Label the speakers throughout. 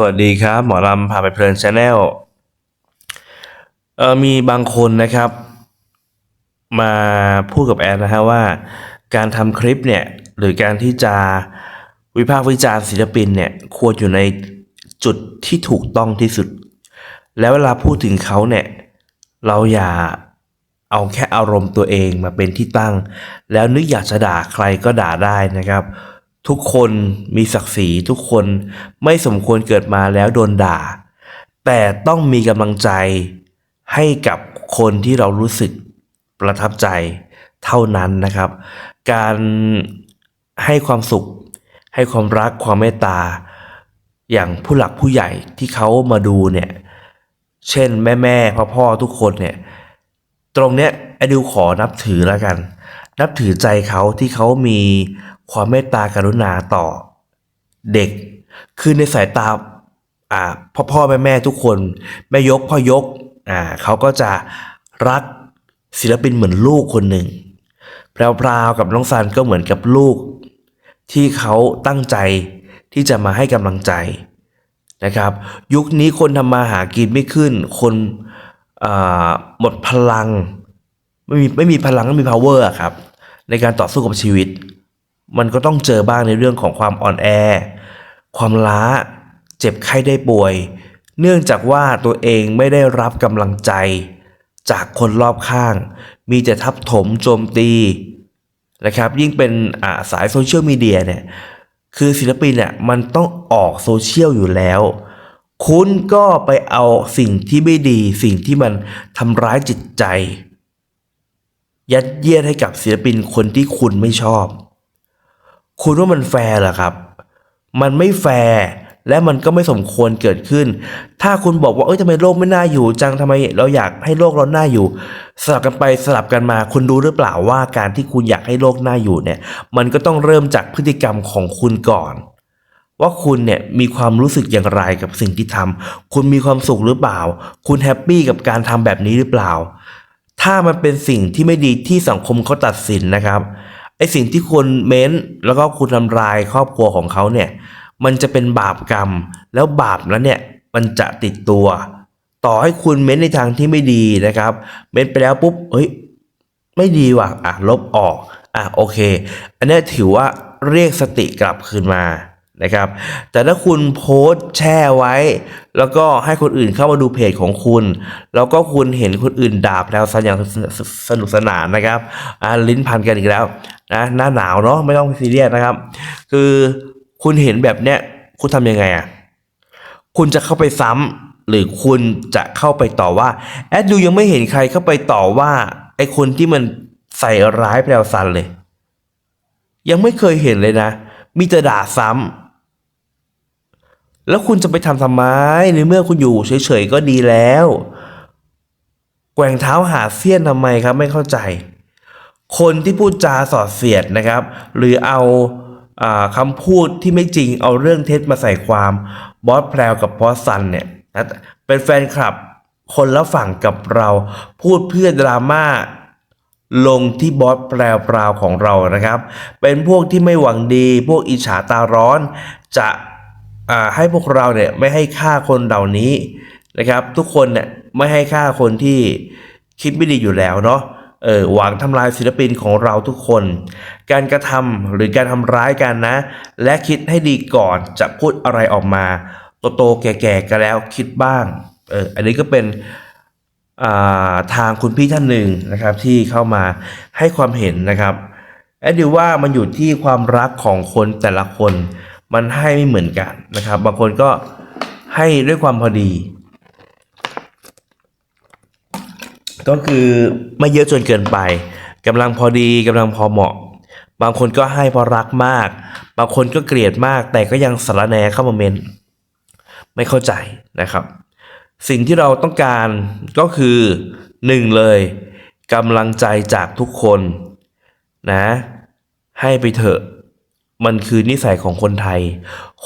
Speaker 1: สวัสดีครับ หมอลำพาไปเพลินชาแนลเออมีบางคนนะครับ มาพูดกับแอนนะฮะว่า การทำคลิปเนี่ย หรือการที่จะวิพากษ์วิจารณ์ศิลปินเนี่ยควรอยู่ในจุดที่ถูกต้องที่สุด แล้วเวลาพูดถึงเขาเนี่ย เราอย่าเอาแค่อารมณ์ตัวเองมาเป็นที่ตั้ง แล้วนึกอยากจะด่าใครก็ด่าได้นะครับ ทุกคนมีศักดิ์ศรีทุกคนไม่สมควรเกิดมาแล้วโดนด่า แต่ต้องมีกำลังใจให้กับคนที่เรารู้สึกประทับใจเท่านั้นนะครับ การให้ความสุข ให้ความรักความเมตตา อย่างผู้หลักผู้ใหญ่ที่เขามาดูเนี่ย เช่นแม่แม่พ่อพ่อทุกคนเนี่ย ตรงเนี้ยไอดิวขอนับถือแล้วกัน นับถือใจเขาที่เขามี ความเมตตากรุณาต่อเด็ก คือในสายตาอ่าพ่อพ่อแม่แม่ทุกคน แม่ยกพ่อยกอ่าเขาก็จะรักศิลปินเหมือนลูกคนหนึ่งแพรวๆกับน้องซันก็เหมือนกับลูก ที่เขาตั้งใจที่จะมาให้กำลังใจนะครับ ยุคนี้คนทำมาหากินไม่ขึ้น คนหมดพลัง ไม่มีไม่มีพลังไม่มี power อะครับ ในการต่อสู้กับชีวิต มันก็ต้องเจอบ้างในเรื่องของความอ่อนแอ ความล้า เจ็บไข้ได้ป่วย เนื่องจากว่าตัวเองไม่ได้รับกำลังใจ จากคนรอบข้าง มีแต่ทับถมโจมตีนะครับ ยิ่งเป็นาสายโซเชียลมีเดียเนี่ย คือศิลปินเนี่ยมันต้องออกโซเชียลอยู่แล้ว คุณก็ไปเอาสิ่งที่ไม่ดี สิ่งที่มันทำร้ายจิตใจ ยัดเยียดให้กับศิลปินคนที่คุณไม่ชอบ คุณว่ามันแฟร์เหรอครับ มันไม่แฟร์และมันก็ไม่สมควรเกิดขึ้น ถ้าคุณบอกว่าเอ้ยทำไมโลกไม่น่าอยู่ จังทำไมเราอยากให้โลกเราน่าอยู่ สลับกันไปสลับกันมา คุณรู้หรือเปล่าว่าการที่คุณอยากให้โลกน่าอยู่เนี่ย มันก็ต้องเริ่มจากพฤติกรรมของคุณก่อน ว่าคุณเนี่ยมีความรู้สึกอย่างไรกับสิ่งที่ทำคุณมีความสุขหรือเปล่า คุณแฮปปี้กับการทำแบบนี้หรือเปล่า ถ้ามันเป็นสิ่งที่ไม่ดีที่สังคมเขาตัดสินนะครับ ไอสิ่งที่คุณเม้นแล้วก็คุณทำลายครอบครัวของเขาเนี่ยมันจะเป็นบาปกรรม แล้วบาปนั้นเนี่ยมันจะติดตัว ต่อให้คุณเม้นในทางที่ไม่ดีนะครับ เม้นไปแล้วปุ๊บเฮ้ยไม่ดีว่ะอะลบออกอะโอเค อันนี้ถือว่าเรียกสติกลับคืนมา นะครับ แต่ถ้าคุณโพสแช่ไว้ แล้วก็ให้คนอื่นเข้ามาดูเพจของคุณ แล้วก็คุณเห็นคนอื่นด่าแล้วซะอย่างสนุกสนานนะครับอ่าลิ้นพันกันอีกแล้วนะหน้าหนาวเนาะไม่ต้องซีเรียสนะครับ คือคุณเห็นแบบเนี้ยคุณทำยังไงอะคุณจะเข้าไปซ้ำหรือคุณจะเข้าไปต่อว่าแอดดูยังไม่เห็นใครเข้าไปต่อว่าไอคนที่มันใส่ร้ายแพรวซันเลย ยังไม่เคยเห็นเลยนะ มีแต่ด่าซ้ำ แล้วคุณจะไปทำทำไมในเมื่อคุณอยู่เฉยๆก็ดีแล้ว แกว่งเท้าหาเสี้ยนทำไมครับไม่เข้าใจ คนที่พูดจาสอดเสียดนะครับ หรือเอาอาคำพูดที่ไม่จริงเอาเรื่องเท็จมาใส่ความบอสแพรวกับบอสซันเนี่ยนะเป็นแฟนคลับคนละฝั่งกับเราพูดเพื่อดราม่าลงที่บอสแพรวพราวของเรานะครับ เป็นพวกที่ไม่หวังดี พวกอิจฉาตาร้อนจะ ให้พวกเราเนี่ยไม่ให้ค่าคนเหล่านี้นะครับ ทุกคนเนี่ยไม่ให้ค่าคนที่คิดไม่ดีอยู่แล้วเนาะเออหวังทำลายศิลปินของเราทุกคน การกระทำหรือการทำร้ายกันนะ และคิดให้ดีก่อนจะพูดอะไรออกมา โตๆแก่ๆกันแล้วคิดบ้างเอออันนี้ก็เป็นาทางคุณพี่ท่านหนึ่งนะครับที่เข้ามาให้ความเห็นนะครับแอดดิว่ามันอยู่ที่ความรักของคนแต่ละคน มันให้ไม่เหมือนกันนะครับ บางคนก็ให้ด้วยความพอดี ก็คือไม่เยอะจนเกินไปกำลังพอดีกำลังพอเหมาะ บางคนก็ให้เพราะรักมาก บางคนก็เกลียดมาก แต่ก็ยังสารแนเข้ามาเมนไม่เข้าใจนะครับ สิ่งที่เราต้องการก็คือหนึ่งเลยกำลังใจจากทุกคนนะ ให้ไปเถอะ มันคือนิสัยของคนไทย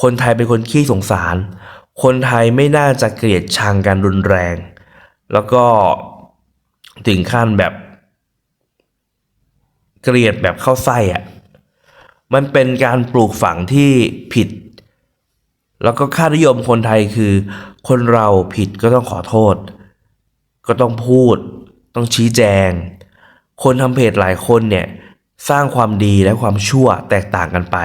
Speaker 1: คนไทยเป็นคนขี้สงสาร คนไทยไม่น่าจะเกลียดชังกันรุนแรง แล้วก็ถึงขั้นแบบ เกลียดแบบเข้าไส้อะมันเป็นการปลูกฝังที่ผิด แล้วก็ค่านิยมคนไทยคือ คนเราผิดก็ต้องขอโทษ ก็ต้องพูด ต้องชี้แจง คนทำเพจหลายคนเนี่ย สร้างความดีและความชั่วแตกต่างกันไป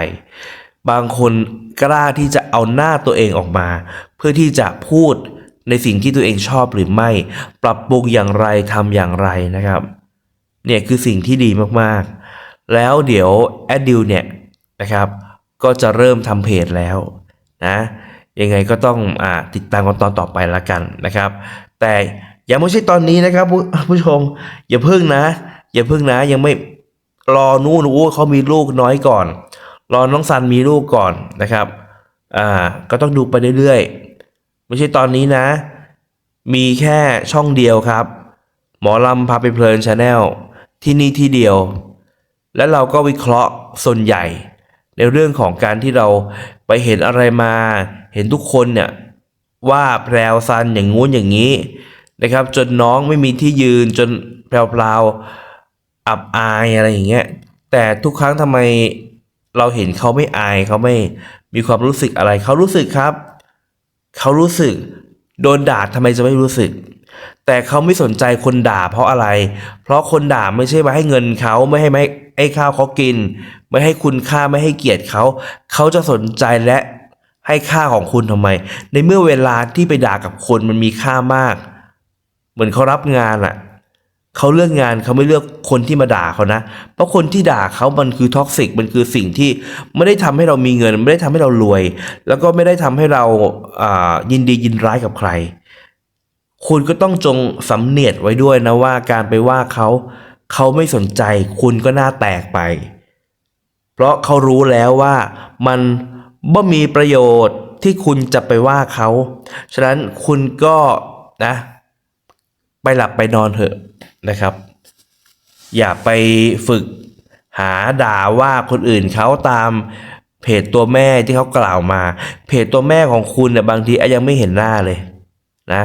Speaker 1: บางคนกล้าที่จะเอาหน้าตัวเองออกมา เพื่อที่จะพูดในสิ่งที่ตัวเองชอบหรือไม่ ปรับปรุงอย่างไรทำอย่างไรนะครับ เนี่ยคือสิ่งที่ดีมากๆ แล้วเดี๋ยวแอดดิวเนี่ยนะครับก็จะเริ่มทำเพจแล้วนะยังไงก็ต้องอ่าติดตามกันตอนต่อไปละกันนะครับ แต่ยังไม่ใช่ตอนนี้นะครับผู้ผู้ชมอย่าเพิ่งนะ อย่าเพิ่งนะยังไม่ รอนู่นโอ้เขามีลูกน้อยก่อน รอน้องซันมีลูกก่อนนะครับ อ่า ก็ต้องดูไปเรื่อยๆ ไม่ใช่ตอนนี้นะ มีแค่ช่องเดียวครับ หมอลำพาไปเพลินชาแนลที่นี่ที่เดียว และเราก็วิเคราะห์ส่วนใหญ่ ในเรื่องของการที่เราไปเห็นอะไรมา เห็นทุกคนเนี่ยว่าแพรวซันอย่างงู้นอย่างนี้นะครับ จนน้องไม่มีที่ยืนจนแพรวพราว อับอายอะไรอย่างเงี้ย แต่ทุกครั้งทำไมเราเห็นเขาไม่อายเขาไม่มีความรู้สึกอะไร เขารู้สึกครับ เขารู้สึกโดนด่าทำไมจะไม่รู้สึก แต่เขาไม่สนใจคนด่าเพราะอะไร เพราะคนด่าไม่ใช่มาให้เงินเขาไม่ให้ไม่ให้ข้าวเขากิน ไม่ให้คุณค่าไม่ให้เกียรติเขา เขาจะสนใจและให้ค่าของคุณทำไม ในเมื่อเวลาที่ไปด่ากับคนมันมีค่ามาก เหมือนเขารับงานอะ เขาเลือกงานเขาไม่เลือกคนที่มาด่าเขานะ เพราะคนที่ด่าเขามันคือท็อกซิกมันคือสิ่งที่ไม่ได้ทำให้เรามีเงิน ไม่ได้ทำให้เรารวย แล้วก็ไม่ได้ทำให้เราอ่ายินดียินร้ายกับใคร คุณก็ต้องจงสำเนียดไว้ด้วยนะว่าการไปว่าเขาเขาไม่สนใจ คุณก็หน้าแตกไป เพราะเขารู้แล้วว่ามันบ่มีประโยชน์ที่คุณจะไปว่าเขา ฉะนั้นคุณก็นะ ไปหลับไปนอนเถอะ นะครับ อย่าไปฝึกหาด่าว่าคนอื่นเขาตามเพจตัวแม่ที่เขากล่าวมา เพจตัวแม่ของคุณเนี่ยบางทีอายังไม่เห็นหน้าเลยนะ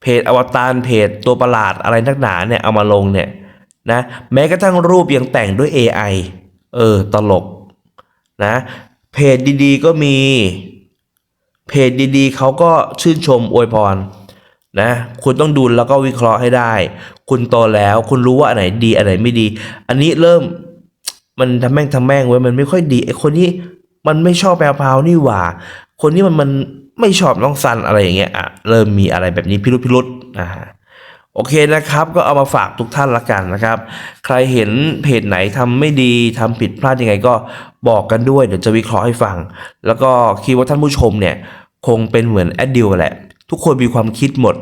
Speaker 1: เพจอวตารเพจตัวประหลาดอะไรนักหนาเนี่ยเอามาลงเนี่ยนะแม้กระทั่งรูปยังแต่งด้วย AI เออตลกนะเพจดีๆก็มี เพจดีๆเขาก็ชื่นชมอวยพร นะคุณต้องดูแล้วก็วิเคราะห์ให้ได้ คุณโตแล้ว คุณรู้ว่าอันไหนดีอันไหนไม่ดี อันนี้เริ่มมันทำแม่งทำแม่งไว้มันไม่ค่อยดีไอคนนี้มันไม่ชอบแปลพาวนี่หว่า คนนี้มันมันไม่ชอบน้องซันอะไรอย่างเงี้ยอะเริ่มมีอะไรแบบนี้พิรุษพิรุษอ่าโอเคนะครับ ก็เอามาฝากทุกท่านละกันนะครับ ใครเห็นเพจไหนทำไม่ดีทำผิดพลาดยังไงก็บอกกันด้วยเดี๋ยวจะวิเคราะห์ให้ฟัง แล้วก็คิดว่าท่านผู้ชมเนี่ย คงเป็นเหมือนแอดดิวแหละ ทุกคนมีความคิดหมด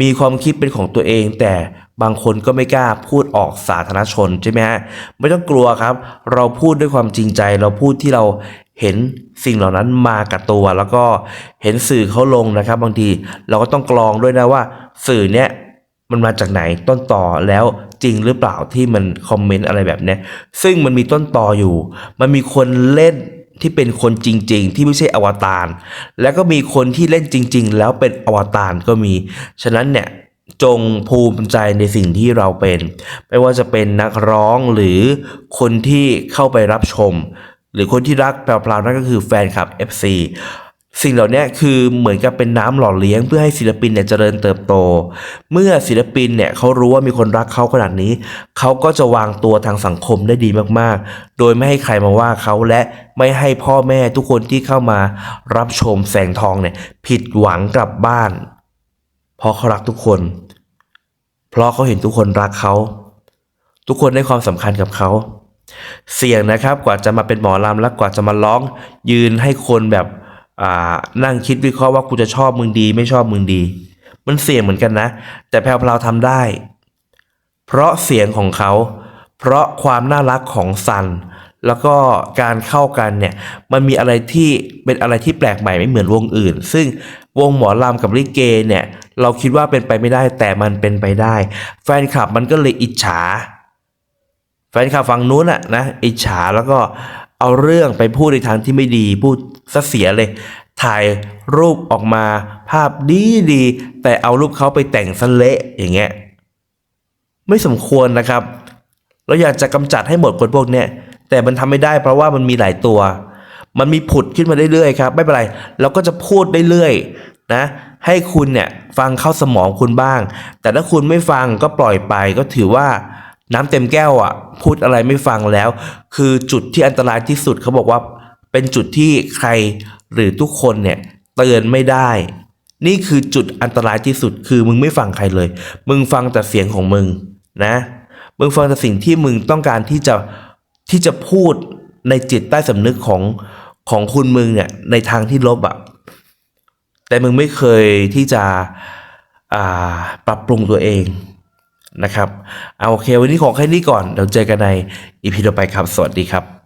Speaker 1: มีความคิดเป็นของตัวเอง แต่บางคนก็ไม่กล้าพูดออกสาธารณชนใช่ไหมฮะไม่ต้องกลัวครับ เราพูดด้วยความจริงใจ เราพูดที่เราเห็นสิ่งเหล่านั้นมากับตัว แล้วก็เห็นสื่อเขาลงนะครับ บางทีเราก็ต้องกรองด้วยนะว่า สื่อเนี้ยมันมาจากไหนต้นต่อแล้วจริงหรือเปล่าที่มันคอมเมนต์อะไรแบบเนี้ยซึ่งมันมีต้นต่ออยู่ มันมีคนเล่น ที่เป็นคนจริง ๆ ที่ไม่ใช่อวตาร แล้วก็มีคนที่เล่นจริง ๆ แล้วเป็นอวตารก็มี ฉะนั้นเนี่ยจงภูมิใจในสิ่งที่เราเป็น ไม่ว่าจะเป็นนักร้องหรือคนที่เข้าไปรับชม หรือคนที่รักแปลวๆนั่นก็คือแฟนคลับ FC สิ่งเหล่านี้คือเหมือนกับเป็นน้ำหล่อเลี้ยงเพื่อให้ศิลปินเนี่ยเจริญเติบโต เมื่อศิลปินเนี่ยเขารู้ว่ามีคนรักเขาขนาดนี้ เขาก็จะวางตัวทางสังคมได้ดีมากๆ โดยไม่ให้ใครมาว่าเขาและไม่ให้พ่อแม่ทุกคนที่เข้ามารับชมแสงทองเนี่ยผิดหวังกลับบ้าน เพราะเขารักทุกคน เพราะเขาเห็นทุกคนรักเขา ทุกคนให้ความสำคัญกับเขา เสี่ยงนะครับกว่าจะมาเป็นหมอลำและกว่าจะมาร้องยืนให้คนแบบ นั่งคิดวิเคราะห์ว่ากูจะชอบมึงดี ไม่ชอบมึงดี มันเสี่ยงเหมือนกันนะ แต่แพรวพราวทำได้ เพราะเสียงของเขา เพราะความน่ารักของซัน แล้วก็การเข้ากันเนี่ย มันมีอะไรที่เป็นอะไรที่แปลกใหม่ไม่เหมือนวงอื่น ซึ่งวงหมอลำกับลิเกเนี่ย เราคิดว่าเป็นไปไม่ได้แต่มันเป็นไปได้ แฟนคลับมันก็เลยอิจฉา แฟนคลับฝั่งนู้นอะนะ อิจฉาแล้วก็ เอาเรื่องไปพูดในทางที่ไม่ดีพูดซะเสียเลย ถ่ายรูปออกมาภาพดีดีแต่เอารูปเขาไปแต่งสเละอย่างเงี้ยไม่สมควรนะครับ เราอยากจะกำจัดให้หมดคนพวกเนี้ยแต่มันทำไม่ได้เพราะว่ามันมีหลายตัว มันมีผุดขึ้นมาเรื่อยๆครับไม่เป็นไรเราก็จะพูดเรื่อยๆนะให้คุณเนี่ยฟังเข้าสมองคุณบ้าง แต่ถ้าคุณไม่ฟังก็ปล่อยไปก็ถือว่า น้ำเต็มแก้วอะ พูดอะไรไม่ฟังแล้ว คือจุดที่อันตรายที่สุดเขาบอกว่า เป็นจุดที่ใครหรือทุกคนเนี่ยเตือนไม่ได้ นี่คือจุดอันตรายที่สุดคือมึงไม่ฟังใครเลย มึงฟังแต่เสียงของมึงนะ มึงฟังแต่สิ่งที่มึงต้องการที่จะที่จะพูดในจิตใต้สำนึกของของคุณมึงเนี่ยในทางที่ลบอะแต่มึงไม่เคยที่จะอ่าปรับปรุงตัวเอง นะครับเอาโอเค วันนี้ขอแค่นี้ก่อนเดี๋ยวเจอกันในอีพีต่อไปครับ สวัสดีครับ